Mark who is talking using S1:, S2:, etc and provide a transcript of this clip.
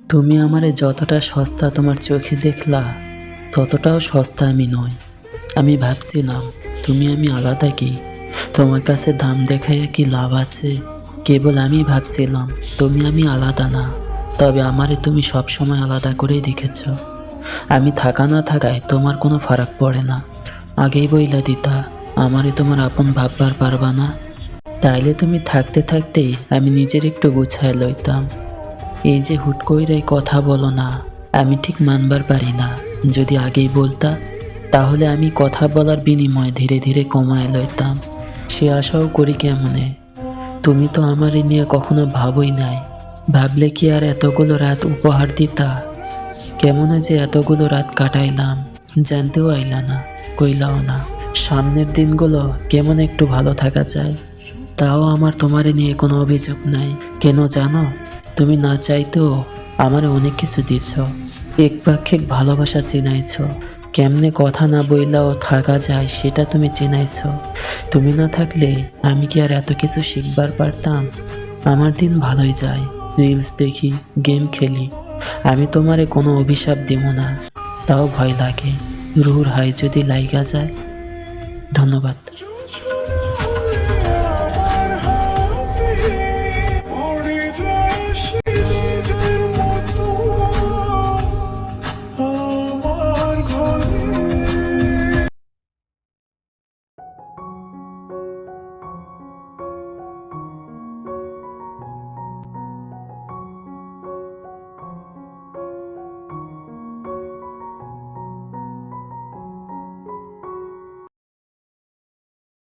S1: তুমি আমারে যতটা সস্তা তোমার চোখে দেখলা, ততটাও সস্তা আমি নই। আমি ভাবছিলাম, তুমি আমি আলাদা কি? তোমার কাছে দাম দেখাইয়া কি লাভ আছে? কেবল আমি ভাবছিলাম, তুমি আমি আলাদা না। তবে আমারে তুমি সবসময় আলাদা করেই দেখেছ। আমি থাকা না থাকায় তোমার কোনো ফারাক পড়ে না। আগেই বইলা দিতা, আমারে তোমার আপন ভাববার পারবা না। তাইলে তুমি থাকতে থাকতেই আমি নিজের একটু গুছায় লইতাম। এই যে হুট কইরাই কথা বলো না, আমি ঠিক মানবার পারি না। যদি আগেই বলতা, তাহলে আমি কথা বলার বিনিময়ে ধীরে ধীরে কমায় লইতাম। সে আশাও করি কেমনে? তুমি তো আমারই নিয়ে কখনো ভাবই নাই। ভাবলে কি আর এতগুলো রাত উপহার দিতা? কেমন যে এতগুলো রাত কাটাইলাম, জানতেও আইলা না, কইলাও না। সামনের দিনগুলো কেমন একটু ভালো থাকা যায়? তাও আমার তোমার নিয়ে কোনো অভিযোগ নাই। কেন জানো? তুমি না চাইতেও আমার অনেক কিছু দিছ। একপাক্ষিক ভালোবাসা চিনাইছ। কেমনে কথা না বইলাও থাকা যায় সেটা তুমি চিনাইছ। তুমি না থাকলে আমি কি আর এত কিছু শিখবার পারতাম? আমার দিন ভালোই যায় রিলস দেখি গেম খেলি। আমি তোমারে কোনো অভিশাপ দিব না, তাও ভয় লাগে। রুহুর হাই যদি লাইগা যায়, ধন্যবাদ।